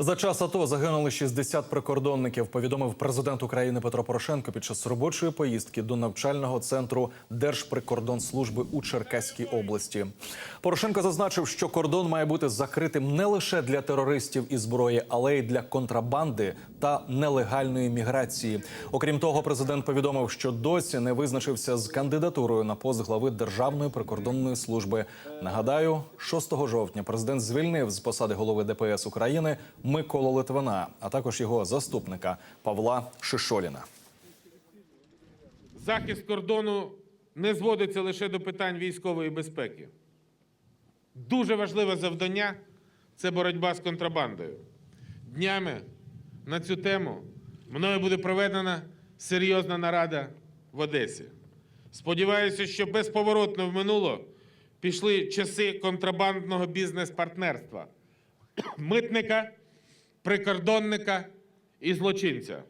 За час АТО загинули 60 прикордонників. Повідомив президент України Петро Порошенко під час робочої поїздки до навчального центру Держприкордонслужби у Черкаській області. Порошенко зазначив, що кордон має бути закритим не лише для терористів і зброї, але й для контрабанди та нелегальної міграції. Окрім того, президент повідомив, що досі не визначився з кандидатурою на пост глави Державної прикордонної служби. Нагадаю, 6 жовтня президент звільнив з посади голови ДПС України Миколу Литвина, а також його заступника Павла Шишоліна. Захист кордону не зводиться лише до питань військової безпеки. Дуже важливе завдання це боротьба з контрабандою. Днями на цю тему мною буде проведена серйозна нарада в Одесі. Сподіваюся, що безповоротно в минуло пішли часи контрабандного бізнес-партнерства, митника, прикордонника і злочинця.